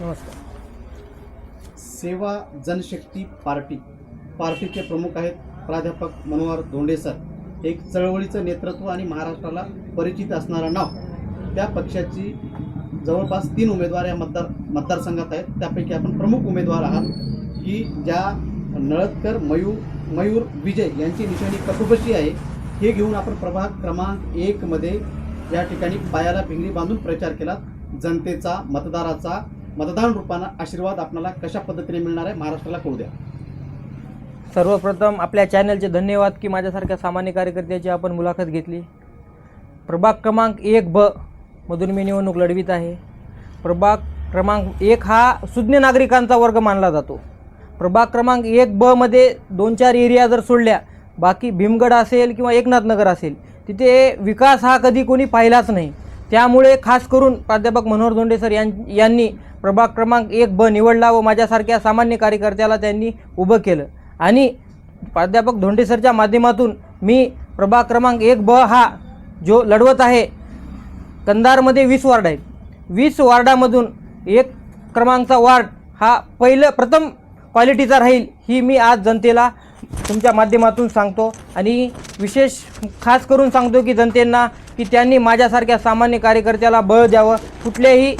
नमस्कार. सेवा जनशक्ती पार्टी पार्टीचे प्रमुख आहेत प्राध्यापक मनोहर धोंडे सर. एक चळवळीचं नेतृत्व आणि महाराष्ट्राला परिचित असणारं नाव. त्या पक्षाची जवळपास तीन उमेदवार या मतदार मतदारसंघात आहेत. त्यापैकी आपण प्रमुख उमेदवार आहात की ज्या नळदकर मयूर मयूर विजय यांची निशाणी कटुबशी आहे. हे घेऊन आपण प्रभाग क्रमांक एकमध्ये या ठिकाणी पायाला भिंगरी बांधून प्रचार केला. जनतेचा मतदाराचा मतदान रूपानं आशीर्वाद आपल्याला कशा पद्धतीने मिळणार आहे महाराष्ट्राला कळू द्या. सर्वप्रथम आपल्या चॅनलचे धन्यवाद की माझ्यासारख्या सामान्य कार्यकर्त्याची आपण मुलाखत घेतली. प्रभाग क्रमांक एक ब मधून मी निवडणूक लढवित आहे. प्रभाग क्रमांक एक हा सुज्ञ नागरिकांचा वर्ग मानला जातो. प्रभाग क्रमांक एक बमध्ये दोन चार एरिया जर सोडल्या बाकी भीमगड असेल किंवा एकनाथनगर असेल तिथे विकास हा कधी कोणी पाहिलाच नाही. त्यामुळे खास करून प्राध्यापक मनोहर धोंडे सर यां यांनी प्रभाग क्रमांक एक ब निवडला व माझ्यासारख्या सामान्य कार्यकर्त्याला त्यांनी उभं केलं. आणि प्राध्यापक धोंडे सरच्या माध्यमातून मी प्रभाग क्रमांक एक ब हा जो लढवत आहे कंधारमध्ये वीस वार्ड आहेत. वीस वार्डामधून एक क्रमांकचा वार्ड हा पहिलं प्रथम क्वालिटीचा राहील ही मी आज जनतेला तुमच्या माध्यमातून सांगतो. आणि विशेष खास करून सांगतो की जनतेंना की त्यांनी माझ्यासारख्या सामान्य कार्यकर्त्याला बळ द्यावं. कुठल्याही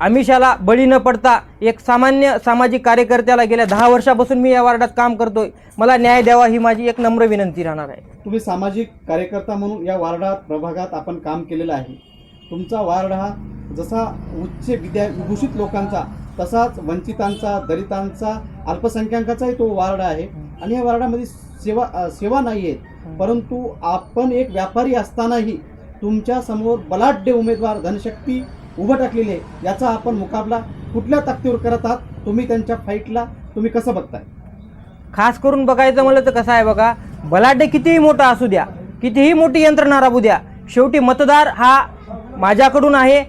आमिषाला बळी न पडता एक सामान्य सामाजिक कार्यकर्त्याला गेल्या दहा वर्षापासून मी या वार्डात काम करतोय. मला न्याय द्यावा ही माझी एक नम्र विनंती राहणार आहे. तुम्ही सामाजिक कार्यकर्ता म्हणून या वार्डात प्रभागात आपण काम केलेलं आहे. तुमचा वार्ड हा जसा उच्च विद्या विभूषित लोकांचा तसाच वंचितांचा दलितांचा अल्पसंख्याकाचाही तो वार्ड आहे. आणि या वार्डामध्ये सेवा सेवा नाही आहेत परंतु आपण एक व्यापारी असतानाही तुमच्यासमोर बलाढ्य उमेदवार धनशक्ती उभं टाकलेले आहे याचा आपण मुकाबला कुठल्या ताकदीवर करत आहात तुम्ही त्यांच्या फाईटला तुम्ही कसं बघताय? खास करून बघायचं म्हणलं तर कसं आहे बघा बलाढ्य कितीही मोठा असू द्या कितीही मोठी यंत्रणा राबू द्या शेवटी मतदार हा माझ्याकडून आहे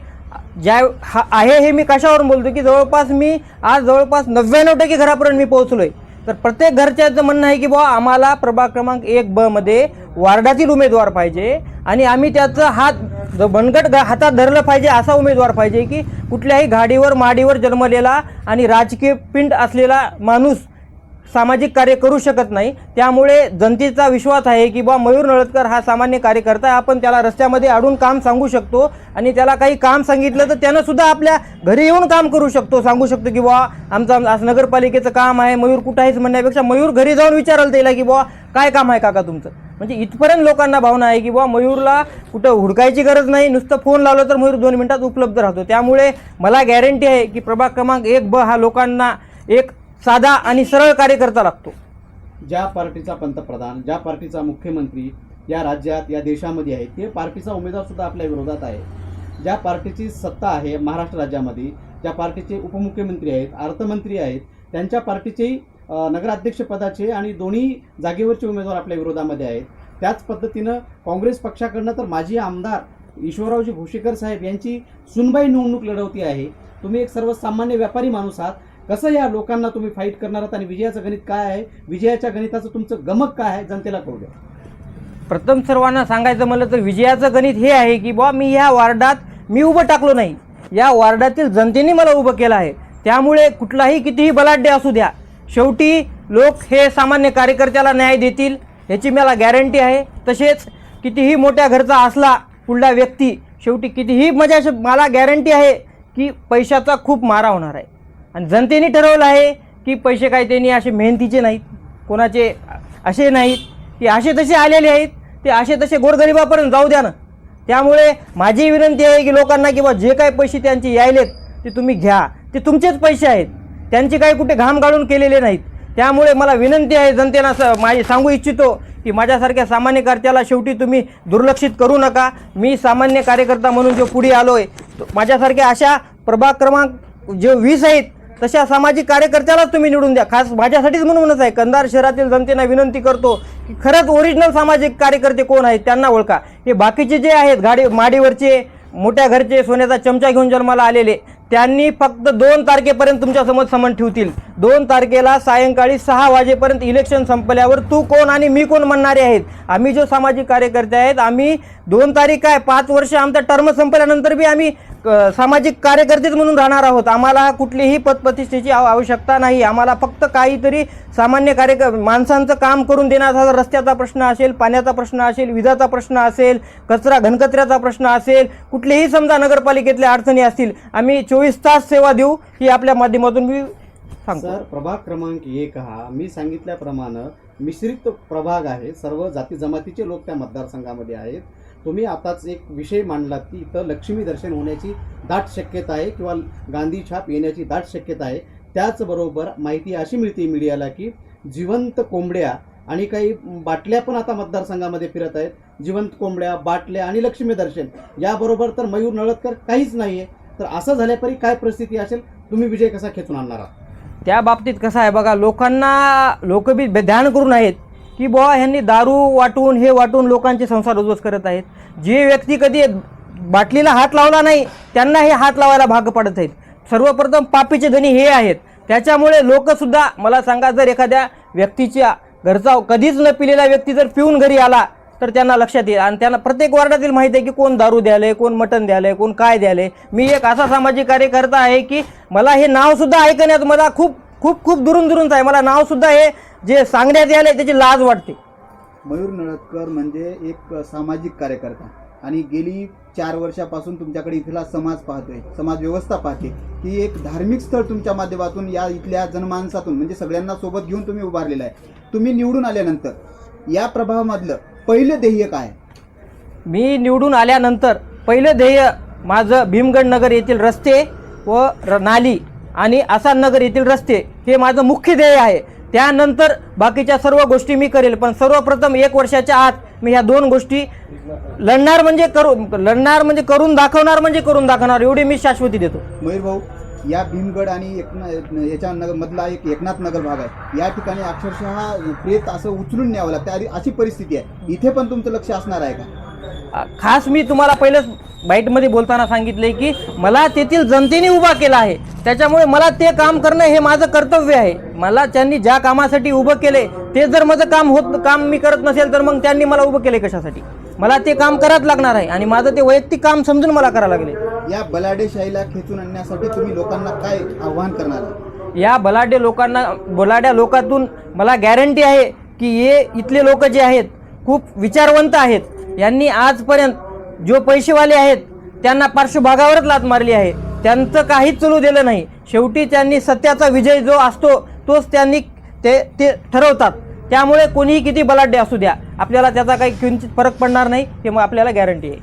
ज्या हा आहे हे मी कशावरून बोलतो की जवळपास मी आज जवळपास नव्याण्णव टक्के घरापर्यंत मी पोहोचलो आहे तर प्रत्येक घरच्याचं म्हणणं आहे की बुवा आम्हाला प्रभाग क्रमांक एक ब मध्ये वार्डातील उमेदवार पाहिजे आणि आम्ही त्याचं हात ज- बनगट हातात धरलं पाहिजे असा उमेदवार पाहिजे की कुठल्याही गाडीवर माडीवर जन्मलेला आणि राजकीय पिंड असलेला माणूस सामाजिक कार्य करू शकत नाही. त्यामुळे जनतेचा विश्वास आहे की बा मयूर नळदकर हा सामान्य कार्यकर्ता आहे. आपण त्याला रस्त्यामध्ये अडून काम सांगू शकतो आणि त्याला काही काम सांगितलं तर त्यानं सुद्धा आपल्या घरी येऊन काम करू शकतो. सांगू शकतो की बुवा आमचं आज नगरपालिकेचं काम आहे. मयूर कुठं आहेच म्हणण्यापेक्षा मयूर घरी जाऊन विचारायला त्याला की बुवा काय काम आहे काका तुमचं? म्हणजे इथपर्यंत लोकांना भावना आहे की बुवा मयूरला कुठं हुडकायची गरज नाही नुसतं फोन लावलं तर मयूर दोन मिनिटात उपलब्ध राहतो. त्यामुळे मला गॅरंटी आहे की प्रभाग क्रमांक एक ब हा लोकांना एक साधा आणि सरळ कार्यकर्ता लागतो. ज्या पार्टीचा पंतप्रधान ज्या पार्टीचा मुख्यमंत्री या राज्यात या देशामध्ये आहे ते पार्टीचा उमेदवार सुद्धा आपल्या विरोधात आहे. ज्या पार्टीची सत्ता आहे महाराष्ट्र राज्यामध्ये ज्या पार्टीचे उपमुख्यमंत्री आहेत अर्थमंत्री आहेत त्यांच्या पार्टीचेही नगराध्यक्षपदाचे आणि दोन्ही जागेवरचे उमेदवार आपल्या विरोधामध्ये आहेत. त्याच पद्धतीनं काँग्रेस पक्षाकडनं तर माजी आमदार ईश्वररावजी भोशेकर साहेब यांची सुनबाई निवडणूक लढवती आहे. तुम्ही एक सर्वसामान्य व्यापारी माणूस आहात. कसं या लोकांना तुम्ही फाईट करणार आहात आणि विजयाचं गणित काय आहे? विजयाच्या गणिताचं तुमचं गमक काय आहे? जनतेला कळू द्या. प्रथम सर्वांना सांगायचं म्हणलं तर विजयाचं गणित हे आहे की बुवा मी ह्या वार्डात मी उभं टाकलो नाही. या वार्डातील जनतेने मला उभं केलं आहे. त्यामुळे कुठलाही कितीही बलाढ्य असू द्या शेवटी लोक हे सामान्य कार्यकर्त्याला न्याय देतील ह्याची मला गॅरंटी आहे. तसेच कितीही मोठ्या घरचा असला पुढला व्यक्ती शेवटी कितीही म्हणजे मजा मला गॅरंटी आहे की पैशाचा खूप मारा होणार आहे. आणि जनतेने ठरवलं आहे की पैसे काय त्यांनी असे मेहनतीचे नाहीत कोणाचे असे नाहीत की असे तसे आलेले आहेत ते असे तसे गोरगरिबापर्यंत जाऊ द्या ना. त्यामुळे माझी विनंती आहे की लोकांना किंवा जे काही पैसे त्यांचे यायलेत ते तुम्ही घ्या. ते तुमचेच पैसे आहेत. त्यांचे काही कुठे घाम गाळून केलेले नाहीत. त्यामुळे मला विनंती आहे जनतेला स माझी सांगू इच्छितो की माझ्यासारख्या सामान्य कर्त्याला शेवटी तुम्ही दुर्लक्षित करू नका. मी सामान्य कार्यकर्ता म्हणून जो पुढे आलो आहे माझ्यासारख्या अशा प्रभाग क्रमांक जे वीस आहेत तशा सामाजिक कार्यकर्त्यालाच तुम्ही निवडून द्या. खास माझ्यासाठीच म्हणूनच आहे. कंधार शहरातील जनतेला विनंती करतो की खरंच ओरिजिनल सामाजिक कार्यकर्ते कोण आहेत त्यांना ओळखा. हे बाकीचे जे आहेत गाडी माडीवरचे मोठ्या घरचे सोन्याचा चमचा घेऊन जन्माला आलेले त्यांनी फक्त दोन तारखेपर्यंत तुमच्यासमोर समन ठेवतील. दोन तारखेला सायंकाळी सहा वाजेपर्यंत इलेक्शन संपल्यावर तू कोण आणि मी कोण म्हणणारे आहेत? आम्ही जो सामाजिक कार्यकर्ते आहेत आम्ही दोन तारीख काय? पाच वर्ष आमचा टर्म संपल्यानंतर बी आम्ही सामाजिक कार्यकर्तेच म्हणून राहणार आहोत. आम्हाला कुठलीही पदप्रतिष्ठेची आवश्यकता नाही. आम्हाला फक्त काहीतरी सामान्य कार्यक माणसांचं काम करून देण्याचा रस्त्याचा प्रश्न असेल पाण्याचा प्रश्न असेल विजाचा प्रश्न असेल कचरा घनकचऱ्याचा प्रश्न असेल कुठलेही समजा नगरपालिकेतल्या अडचणी असतील आम्ही चोवीस तास सेवा देऊ ही आपल्या माध्यमातून मी सांगतो. सर प्रभाग क्रमांक एक हा मी सांगितल्याप्रमाणे मिश्रित प्रभाग आहे. सर्व जाती जमातीचे लोक त्या मतदारसंघामध्ये आहेत. तुम्ही आताच एक विषय मांडलात की इथं लक्ष्मी दर्शन होण्याची दाट शक्यता आहे किंवा गांधी छाप येण्याची दाट शक्यता आहे. त्याचबरोबर माहिती अशी मिळते मीडियाला की जिवंत कोंबड्या आणि काही बाटल्या पण आता मतदारसंघामध्ये फिरत आहेत. जिवंत कोंबड्या बाटल्या आणि लक्ष्मी दर्शन याबरोबर तर मयूर नळदकर काहीच नाही आहे तर असं झाल्यापरी काय परिस्थिती असेल तुम्ही विजय कसा खेचून आणणार आहात? त्या बाबतीत कसं आहे बघा लोकांना लोक बी ध्यान करून आहेत की बुवा ह्यांनी दारू वाटून हे वाटून लोकांचे संसार उद्ध्वस्त करत आहेत. जे व्यक्ती कधी बाटलीला हात लावला नाही त्यांना हे हात लावायला भाग पडत आहेत. सर्वप्रथम पापीचे धनी हे आहेत. त्याच्यामुळे लोकसुद्धा मला सांगा जर एखाद्या व्यक्तीच्या घरचा कधीच न पिलेला व्यक्ती जर पिऊन घरी आला तर त्यांना लक्षात येईल. आणि त्यांना प्रत्येक वार्डातील माहिती आहे की कोण दारू द्यायला कोण मटण द्यायलंय कोण काय द्यायलंय. मी एक असा सामाजिक कार्यकर्ता आहे की मला हे नावसुद्धा ऐकण्यात मला खूप खूप खूप दुरून दुरूनच आहे. मला नावसुद्धा हे जे सांगण्यात यायला त्याची लाज वाटते. मयूर नळदकर म्हणजे एक सामाजिक कार्यकर्ता. आणि गेली चार वर्षापासून तुमच्याकडे इथला समाज पाहतोय समाज व्यवस्था पाहते की एक धार्मिक स्थळ तुमच्या माध्यमातून या इथल्या जनमानसातून म्हणजे सगळ्यांना सोबत घेऊन तुम्ही उभारलेला आहे. तुम्ही निवडून आल्यानंतर या प्रभावामधलं पहिलं ध्येय काय? मी निवडून आल्यानंतर पहिलं ध्येय माझं भीमगड नगर येथील रस्ते व र नाली आणि आसाम नगर येथील रस्ते हे माझं मुख्य ध्येय आहे. त्यानंतर बाकीच्या सर्व गोष्टी मी करेल पण सर्वप्रथम एक वर्षाच्या आत मी ह्या दोन गोष्टी लढणार म्हणजे करू लढणार म्हणजे करून दाखवणार म्हणजे करून दाखवणार एवढी मी शाश्वती देतो. मयूर भाऊ या भीमगड आणि एकना याच्या नगर मधला एक एकनाथ नगर भाग आहे. या ठिकाणी अक्षरशः प्रेत असं उचलून न्यावं लागतं. आणि अशी परिस्थिती आहे. इथे पण तुमचं लक्ष असणार आहे का? खास मी तुम्हाला पहिलंच बाईटमध्ये बोलताना सांगितले की मला तेथील जनतेने उभा केला आहे. त्याच्यामुळे मला ते काम करणं हे माझं कर्तव्य आहे. मला त्यांनी ज्या कामासाठी उभं केले ते जर माझं काम होत काम मी करत नसेल तर मग त्यांनी मला उभं केले कशासाठी? मला ते काम करावंच लागणार आहे आणि माझं ते वैयक्तिक काम समजून मला करावं लागले. या बलाडेशाहीला खेचून आणण्यासाठी तुम्ही लोकांना काय आव्हान करणार या बलाढ्य लोकांना बलाढ्या लोकातून मला गॅरंटी आहे की हे इथले लोक जे आहेत खूप विचारवंत आहेत. यांनी आजपर्यंत जो पैसेवाले आहेत त्यांना पार्श्वभागावरच लात मारली आहे. त्यांचं काहीच चलू दिलं नाही. शेवटी त्यांनी सत्याचा विजय जो असतो तोच त्यांनी ते ते ठरवतात. त्यामुळे कोणीही किती बलाढ्य असू द्या आपल्याला त्याचा काही किंचित फरक पडणार नाही हे मग आपल्याला गॅरंटी आहे.